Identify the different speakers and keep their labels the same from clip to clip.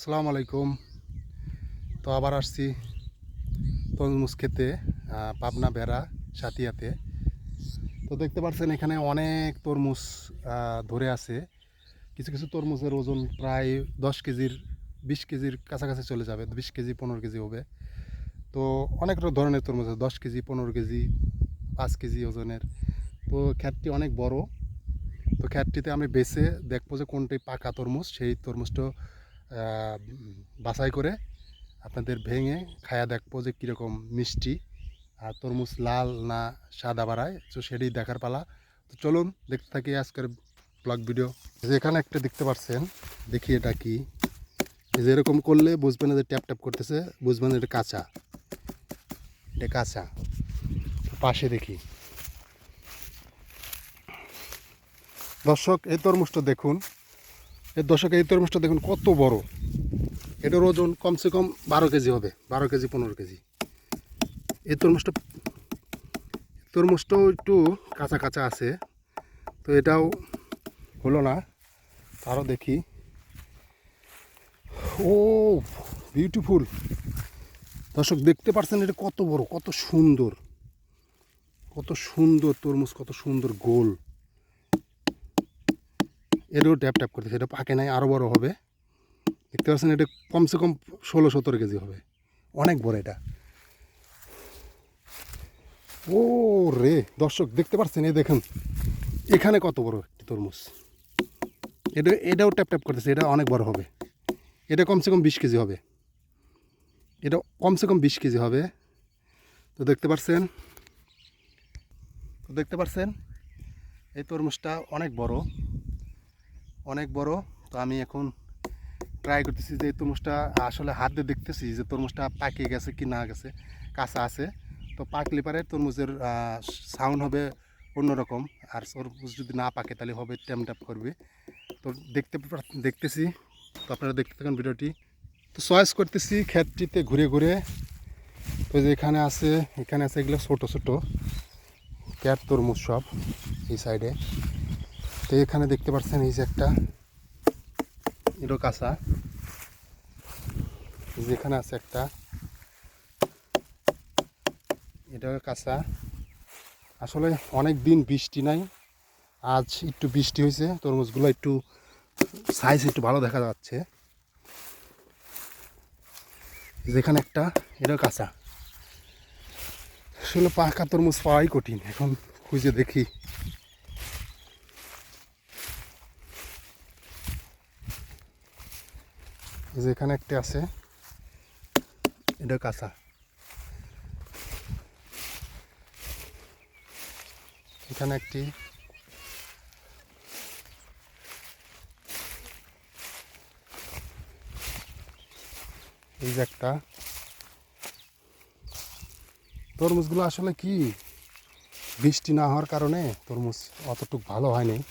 Speaker 1: আসসালামু আলাইকুম। তো আবার আসছি তরমুজ খেতে পাবনা বেড়া সাতিয়াতে তো দেখতে পাচ্ছেন এখানে অনেক তরমুজ ধরে আছে। কিছু কিছু তরমুজের ওজন প্রায় দশ কেজির, বিশ কেজির কাছাকাছি চলে যাবে, বিশ কেজি, পনেরো কেজি হবে। তো অনেক ধরনের তরমুজ আছে, দশ কেজি, পনেরো কেজি, পাঁচ কেজি ওজনের। তো খ্যাতটি অনেক বড়। তো খ্যাতটিতে আমি বেছে দেখব যে কোনটি পাকা তরমুজ, সেই তরমুজটা বাছাই করে আপনাদের ভেঙে খায়া দেখব যে কীরকম মিষ্টি। আর তরমুজ লাল না সাদা বাড়ায়, তো সেটি দেখার পালা। তো চলুন দেখতে থাকি আজকের ব্লগ ভিডিও এখানে একটা দেখতে পাচ্ছেন, দেখি এটা কি। এই যে এরকম করলে বুঝবেন যে ট্যাপ ট্যাপ করতেছে, বুঝবেন এটা কাঁচা। এটা কাঁচা। পাশে দেখি। দর্শক, এই তরমুজটা দেখুন এই দর্শক এই তরমুজটা দেখুন কত বড়। এটার ওজন কমসে কম বারো কেজি হবে, বারো কেজি, পনেরো কেজি। এই তরমুজটা তরমুজটাও একটু কাঁচা কাঁচা আছে, তো এটাও হলো না। আরও দেখি। ও বিউটিফুল দর্শক, দেখতে পাচ্ছেন এটা কত বড়, কত সুন্দর। কত সুন্দর তরমুজ, কত সুন্দর গোল। এটাও ট্যাপ ট্যাপ করতেছে, এটা পাকে নাই আরও বড় হবে। দেখতে পাচ্ছেন, এটা কমসে কম ষোলো সতেরো কেজি হবে। অনেক বড় এটা। ও রে, দর্শক, দেখতে পাচ্ছেন, এই দেখেন, এখানে কত বড় একটি তরমুজ। এটা, এটাও ট্যাপ ট্যাপ করতেছে, এটা অনেক বড় হবে। এটা কমসে কম বিশ কেজি হবে। এটা কমসে কম বিশ কেজি হবে। তো দেখতে পাচ্ছেন, তো দেখতে পাচ্ছেন, এই তরমুজটা অনেক বড়। অনেক বড়, তো আমি এখন ট্রাই করতেছি যে তরমুজটা আসলে হাত দিয়ে দেখতেছি যে তরমুজটা পাকিয়ে গেছে কি না গেছে, কাঁচা আছে। তো পাকলে পারে তরমুজের সাউন্ড হবে অন্যরকম। আর তরমুজ যদি না পাকে তাহলে হবে ট্যাম ট্যাপ করবে। তো দেখতে দেখতেছি। তো আপনারা দেখতে থাকুন ভিডিওটি। তো চয়েস করতেছি ক্ষেতটিতে ঘুরে ঘুরে। তো যে এখানে আছে এখানে আছে এগুলো ছোটো ছোটো। ক্যাট তরমুজ সব এই সাইডে তো এখানে দেখতে পাচ্ছেন এই যে একটা এটাও কাঁচা। যেখানে আছে একটা। এটাও কাঁচা। আসলে অনেক দিন বৃষ্টি নাই, আজ একটু বৃষ্টি হয়েছে, তরমুজগুলো একটু সাইজ একটু ভালো দেখা যাচ্ছে। যেখানে একটা এটাও কাঁচা। আসলে পাকা তরমুজ পাওয়াই কঠিন, এখন খুঁজে দেখি। যে এখানে একটা আছে। এটা কাঁচা। এখানে একটি। এই যে একটা। তরমুজগুলো আসলে কি? বৃষ্টি না হওয়ার কারণে তরমুজ অতটুক ভালো হয়নি।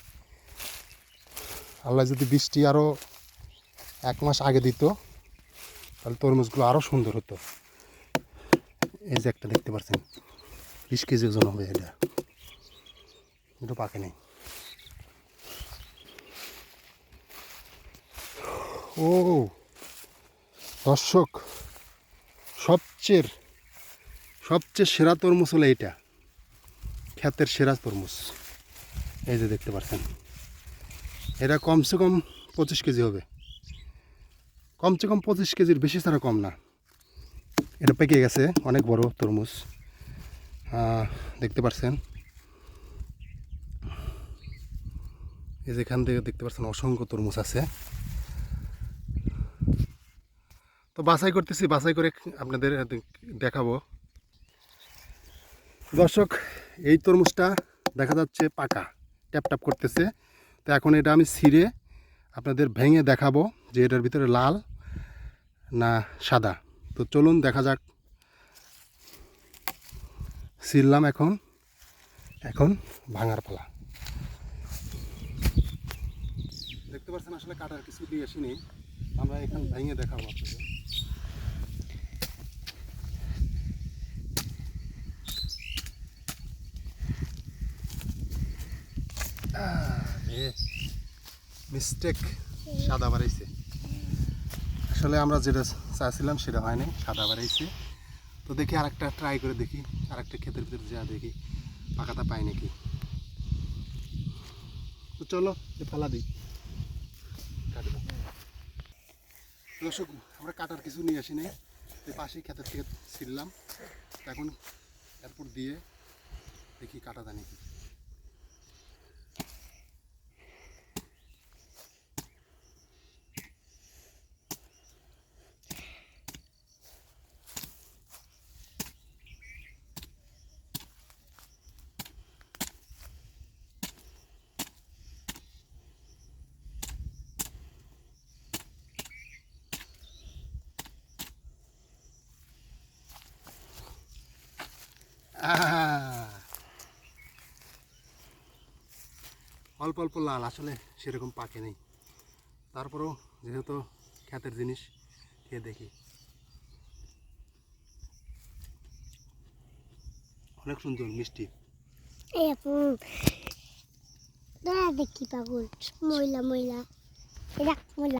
Speaker 1: আল্লাহ যদি বৃষ্টি আরও এক মাস আগে দিত, তাহলে তরমুজগুলো আরও সুন্দর হতো। এই যে একটা দেখতে পাচ্ছেন, বিশ কেজি ওজন হবে এটা। এটা পাকে নেই। ও, দর্শক, সবচেয়ে সবচেয়ে সেরা তরমুজ হলো এইটা খ্যাতের সেরা তরমুজ। এই যে দেখতে পাচ্ছেন, এটা কমসে কম পঁচিশ কেজি হবে। কমসে কম পঁচিশ কেজির বেশি ছাড়া কম না। এটা পেকে গেছে, অনেক বড় তরমুজ। দেখতে পাচ্ছেন এই যে এখান থেকে দেখতে পাচ্ছেন অসংখ্য তরমুজ আছে। তো বাছাই করতেছি, বাছাই করে আপনাদের দেখাবো। দর্শক, এই তরমুজটা দেখা যাচ্ছে পাকা, ট্যাপ ট্যাপ করতেছে। তো এখন এটা আমি ছিঁড়ে আপনাদের ভেঙে দেখাবো যে এটার ভিতরে লাল না সাদা। তো চলুন দেখা যাক। ছিঁড়লাম এখন। এখন ভাঙার পালা। দেখতে পাচ্ছেন আসলে কাটার কিছু দিয়ে আসিনি। আমরা এখান ভেঙে দেখাবো আপনাদের। মিস্টেক সাদা বাড়াইছে। আসলে আমরা যেটা চাইছিলাম সেটা হয়নি, সাদা বাড়াইছে। তো দেখি আরেকটা ট্রাই করে দেখি, আরেকটা ক্ষেতের ভিতরে যা দেখি পাকাটা পাই নাকি। তো চলো ফেলা দিই। দর্শক, আমরা কাটার কিছু নিয়ে আসি নাই। পাশেই ক্ষেতের থেকে ছিললাম। এখন এরপর দিয়ে দেখি কাটা নাকি। অল্প অল্প লাল, আসলে সেরকম পাকে নেই। তারপরেও যেহেতু খ্যাতের জিনিস, খেয়ে দেখি। অনেক সুন্দর, মিষ্টি।
Speaker 2: দেখি পাগল, ময়লা ময়লা। ময়লা।